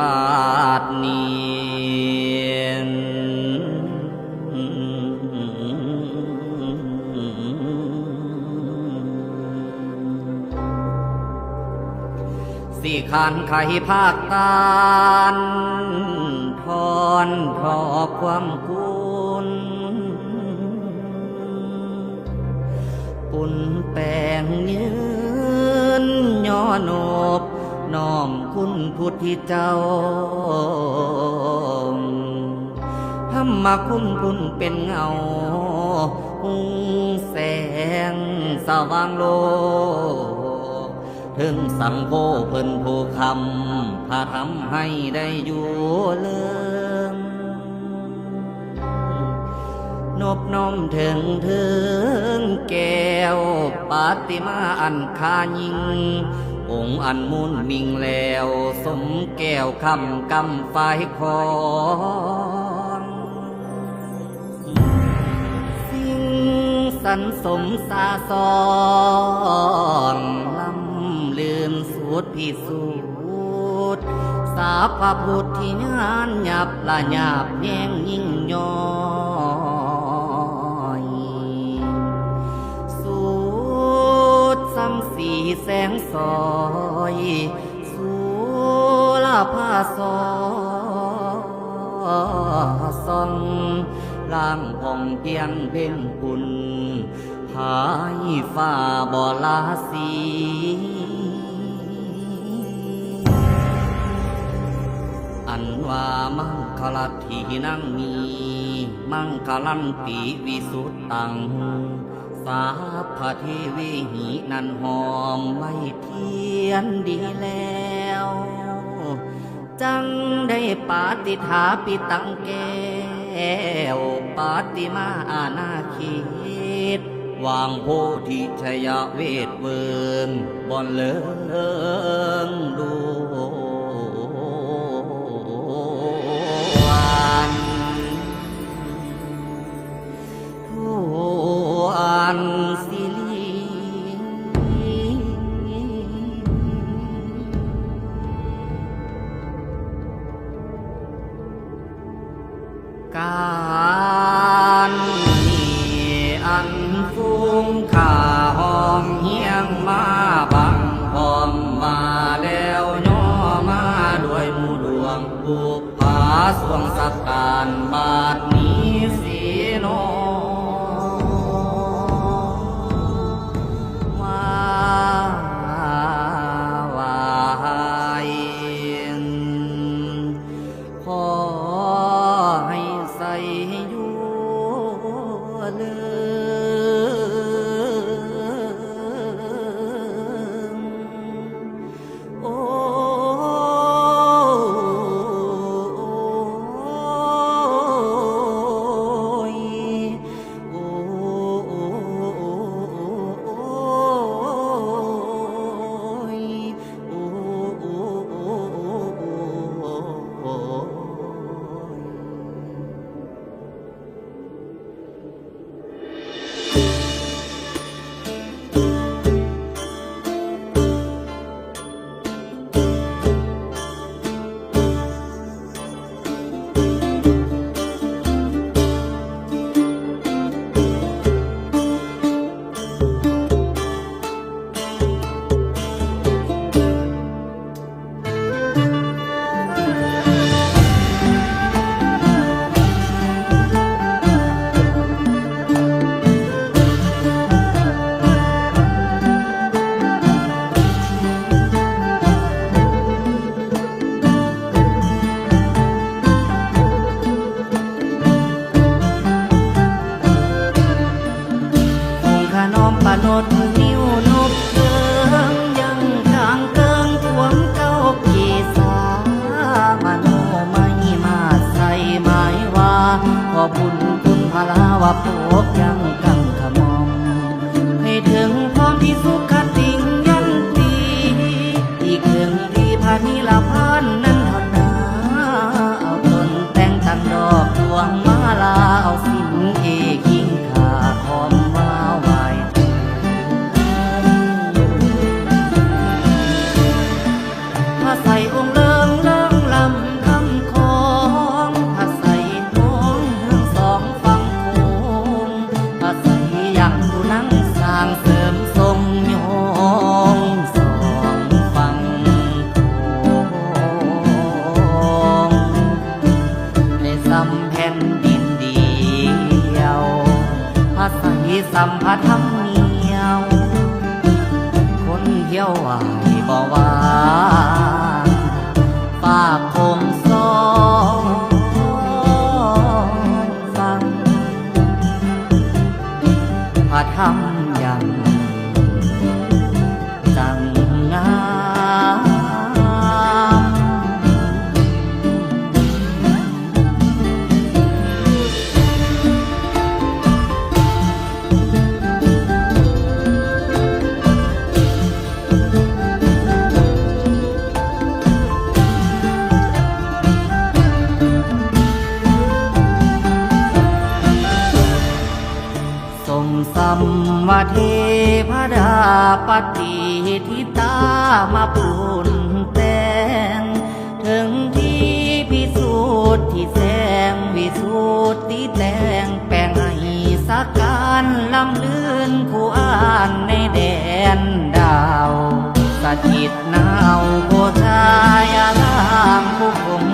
บาทนี้สี่ขานไขภาคตานทอนทอความกุลปุ่นแปลงยืนย่อน น้อมคุณพุทธเจ้าธรรมคุณคุณเป็นเงาหุงแสงสว่างโลกถึงสังโฆเพิ่นผู้คำพาทำให้ได้อยู่เลิมนบน้อมถึงถึงแก้วปาติมาอันคายิง องค์อันมุนมิงแล้ว สมแก้วคำกำไฟคอนสิ่งสันสมสาสอนลำลืมสูตรพิสูจน์สาพพุทธที่งานหยับละหยาบแย่งยิ่งย่อ สีแสงซอยสูลาผ้าซอซองล่างผ่องเพียงเพ่งคุณพายฟ้าบ่ลาสีอันว่ามังคลัตถีนั่งมี มังคลันติวิสุตตัง สาพเทวีหินันหอมไม่เทียนดีแล้ว จังได้ปาติถาปิตังแก้วปาติมาอาณาเขตวางโพธิชยเวทเวิงบอนเลิงดู ก เสริมทรงโยงสองฟังโขงในสัมแผ่นดินเดียวภาษาสัมพัทธรรมเนียว คนเที่ยวว่า มาปูนแต่งถึงที่พิสูจน์ที่แสงวิสูตรที่แต่งแปลงให้สักการลำลื่นคู่อ่านในแดนดาวสถิตนาวโพชายาลามผู้คง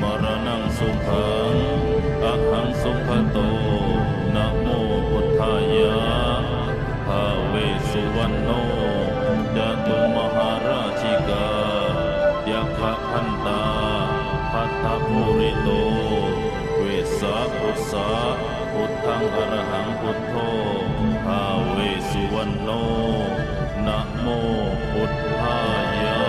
มรณังสุขังอะหังสุขโตนะโมพุทธายะทาเวสุวรรณโนจตุมหาราชิกายักขพันตาพัตทัพภูริโต เวสสะพุทธะพุทธังอรหังพุทโธภาเวสุวรรณโนนะโมพุทธายะ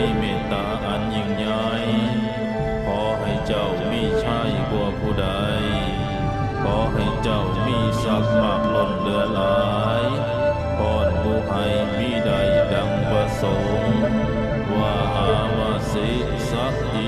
มีเมตตาอันยิ่งใหญ่ขอให้เจ้ามีชัยกว่าผู้ใด ขอให้เจ้ามีทรัพย์มากล้นเหลือหลายพรผู้ให้มีใดดังประสงค์ ว่าอาวาสิสักอิ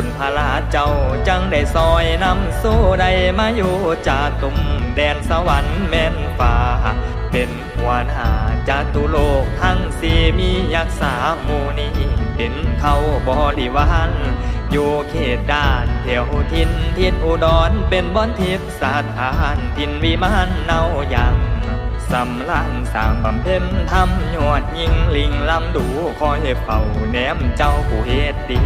ผลพลาเจ้าจังได้ซอยนำสู้ได้มาอยู่จากตุ่มแดนสวรรค์แม่นฟ้า เป็นหัวหน้าจาตุโลกทั้งสี่มียักษาหมูนี้เป็นเขาบริวารอยู่เขตด้านเที่ยวทินทินอุดรเป็นบอนทิพย์สถาน ทินวิมานเนาอย่าง สำลานสร้างบำเพ็ญทำยอดยิงลิงลำดูคอยเฝ้าแนมเจ้าผู้เหตุดี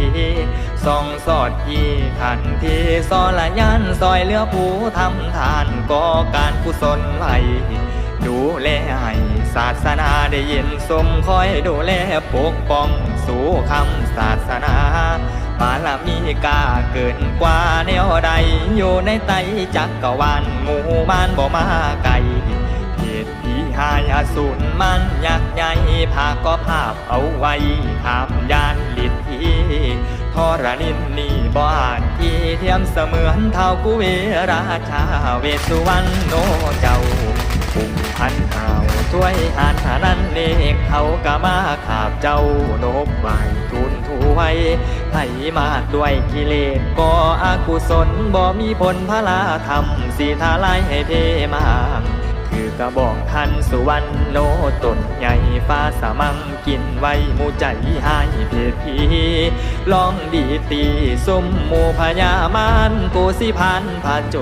สองสอดยี่ขันที่ซอละยันซอยเลือผู้ทำทานก่อการกุศลไว้ดูแลให้ศาสนาได้ยินสมคอยดูแลปกป้องสู่คำศาสนาบารมีกาเกินกว่าแนวใดอยู่ในไตจักกรวาลหมู่บ้านบ่มาไกล ตุผีหายอสูรมันยักษ์ใหญ่ภาคก็ภาพเอาไว้ถามยานลิดทีทรนินนี่บ่อาจที่เทียมเสมือนเท่ากุเวราชาเวสุวรรณโนเจ้าปุ่มพันหาวช่วยหานหานั้นเอกเขากะมาขาบเจ้านบไหวทูลถวยให้มาด้วยกิเลสก็อากุศลบ่มีผลพลาธรรมสีทาลายให้เทมา คือกระบอกทันสุวรรณโนตนใหญ่ฟ้าสามังกินไว้มูใจหายเพศพีลองดีตีสุ่มหมูพญามารกูสิพันผาโจ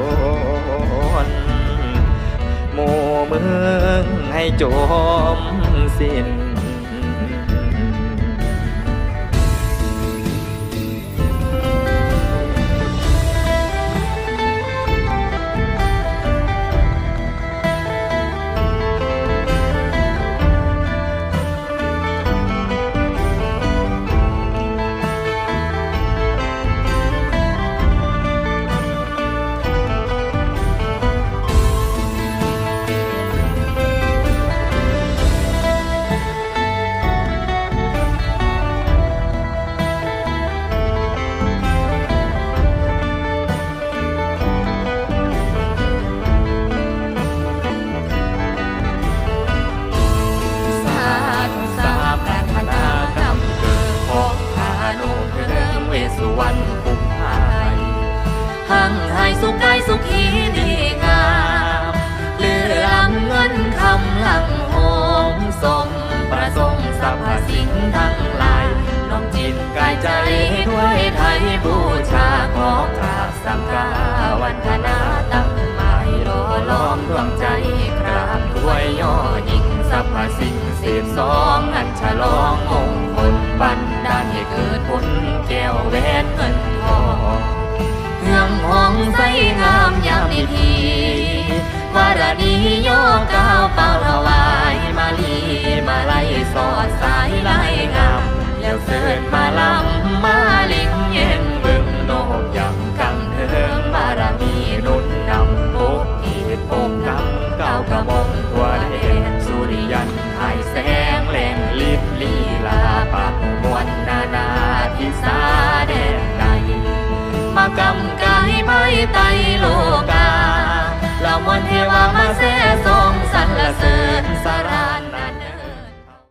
รหมู่เมืองให้โจมสิ้น สังกาวันธนาตั้งหมายรอล้อมดวงใจกราบด้วยย่อยิงสรรพสิ่งสิบสองอันฉลองมงคลบันดาลให้เกิดผลแก้วเวทเงินทองเฮืองห้องไฟงามยามดีทีวารณีโยกก้าวเป้าละวายมาลีมาไล่สอดสายไล่งามแล้วเสด็จมา กรรมกายไปไตโลกาเหล่ามวลเทวามาเสทรงสรรเสริญสาราน